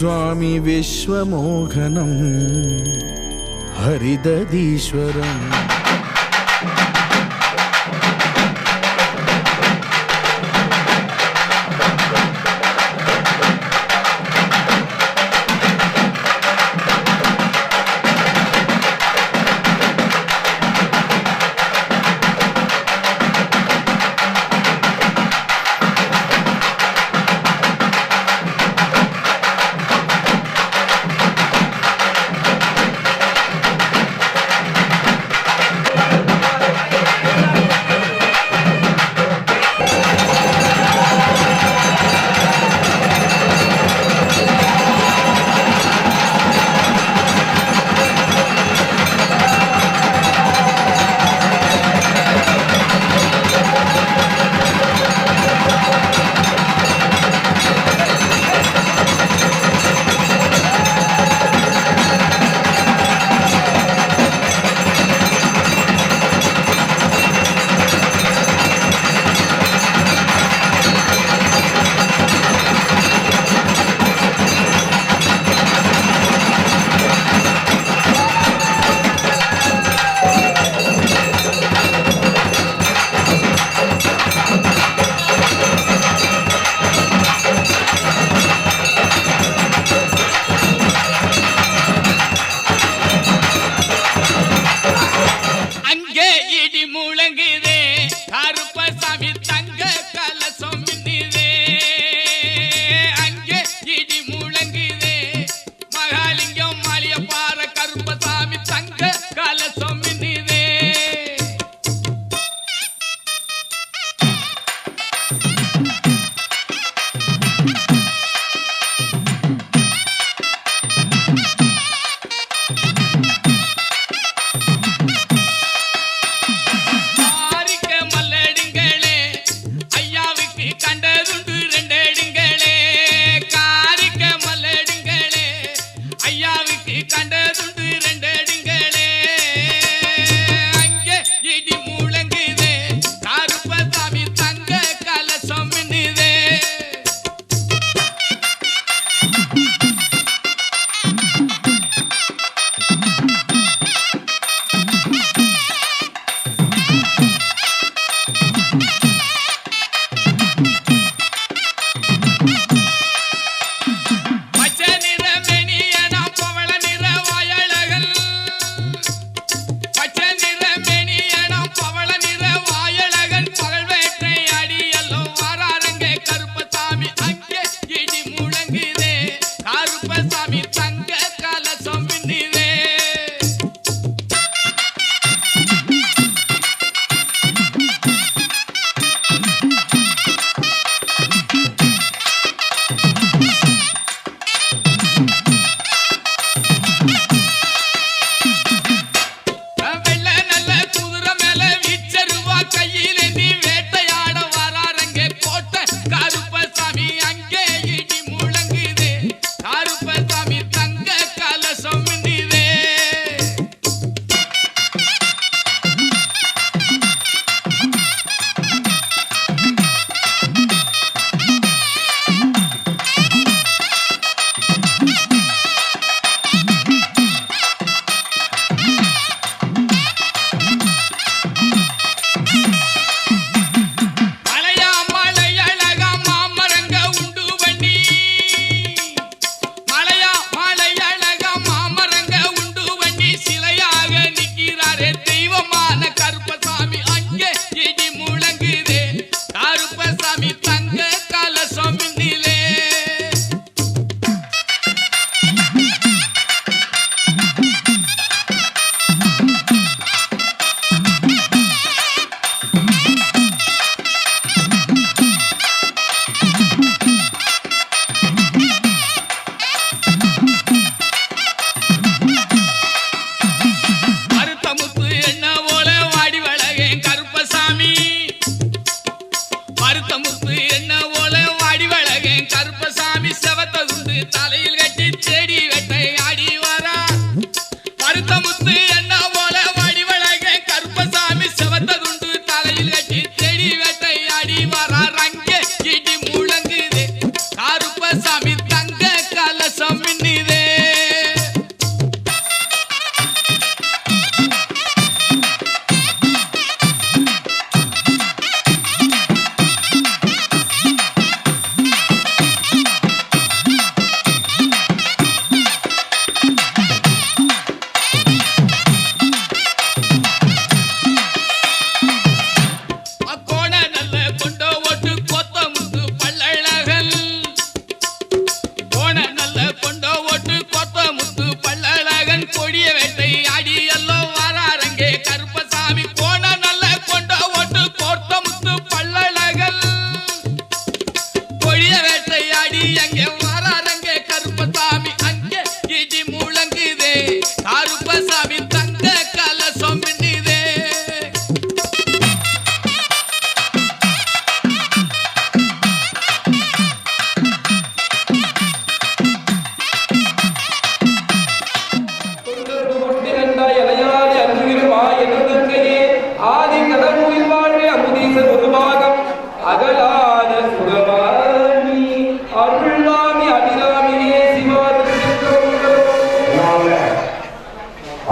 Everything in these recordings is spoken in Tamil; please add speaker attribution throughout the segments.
Speaker 1: स्वामि विश्वमोहनं हरिदधीश्वरम्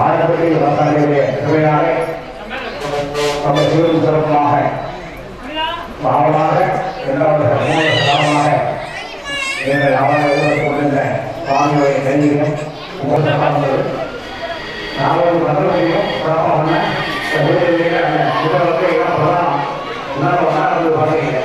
Speaker 2: ஆயிரத்தி வந்தாலே திருவிழாவை நம்ம சீரும் சிறப்பமாக பாவமாக இரண்டாவது மூணு காலமாக நீங்கள் அவர்கள் கொண்டிருந்த சுவாமியுடைய கைதிகள் உங்கள் சார்ந்தது நாங்கள் மற்றவர்களையும் பிரபலம் புத்தகத்தை எல்லாம் சொல்லலாம் இன்னொரு ஒன்றாவது பார்த்தீங்க